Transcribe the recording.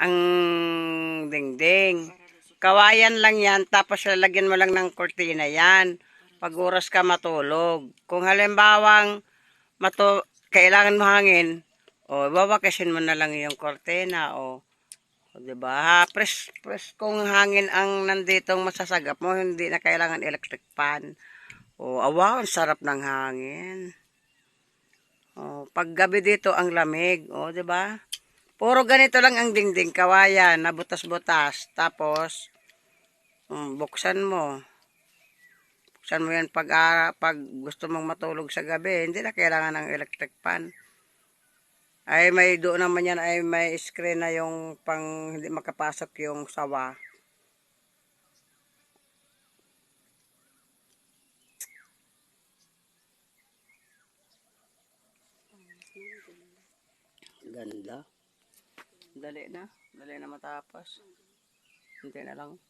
ang dingding. Kawayan lang yan, tapos lalagyan mo lang ng kortina yan. Pag oras ka matulog. Kung halimbawang matu kailangan mo hangin, o babakasin mo na lang yung kortina, o o, diba? Ha, press, press kung hangin ang nanditong masasagap mo, hindi na kailangan electric fan. O, awa, ang sarap ng hangin. O, pag gabi dito ang lamig, o, di ba? Puro ganito lang ang dingding kawayan na butas-butas. Tapos, um, buksan mo. Buksan mo yan pag, ah, pag gusto mong matulog sa gabi. Hindi na kailangan ng electric fan. Ay may doon naman yan ay may screen na yung pang hindi makapasok yung sawa. Ganda. Dali na. Dali na matapos. Hindi na lang.